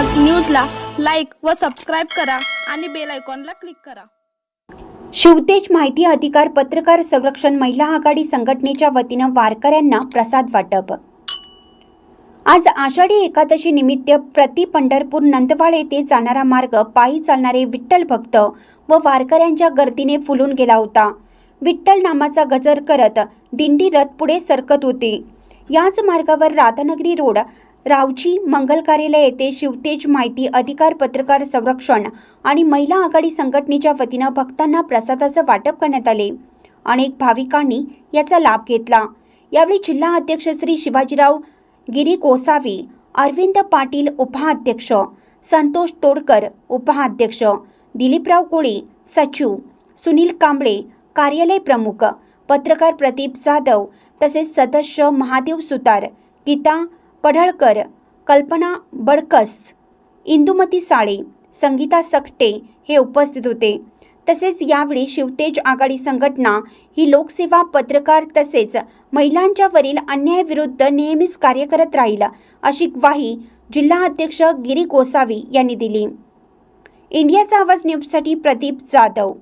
व सबस्क्राईब करा आणि बेल आयकॉनला क्लिक करा. शिवतेज माहिती अधिकार पत्रकार संरक्षण महिला आघाडी संघटनेच्या वतीनं वारकऱ्यांना प्रसाद वाटप. आज आषाढी एकादशी निमित्त प्रति पंढरपूर नंदवाळ येथे जाणारा मार्ग पायी चालणारे विठ्ठल भक्त व वारकऱ्यांच्या गर्दीने फुलून गेला होता. विठ्ठल नामाचा गजर करत दिंडी रथ पुढे सरकत होते. याच मार्गावर राधानगरी रोड रावची मंगल कार्यालय येथे शिवतेज माहिती अधिकार पत्रकार संरक्षण आणि महिला आघाडी संघटनेच्या वतीनं भक्तांना प्रसादाचं वाटप करण्यात आले. अनेक भाविकांनी याचा लाभ घेतला. यावेळी जिल्हा अध्यक्ष श्री शिवाजीराव गिरी गोसावी अरविंद पाटील उपाध्यक्ष संतोष तोडकर उपाध्यक्ष दिलीपराव कोळी सचिव सुनील कांबळे कार्यालय प्रमुख पत्रकार प्रदीप जाधव तसेच सदस्य महादेव सुतार गीता पढळकर कल्पना बडकस इंदुमती साळे संगीता सकटे हे उपस्थित होते. तसेच यावेळी शिवतेज आघाडी संघटना ही लोकसेवा पत्रकार तसेच महिलांच्यावरील अन्यायाविरुद्ध नेहमीच कार्य करत राहील अशी ग्वाही जिल्हा अध्यक्ष गिरी गोसावी यांनी दिली. इंडियाचा आवाज न्यूजसाठी प्रदीप जाधव.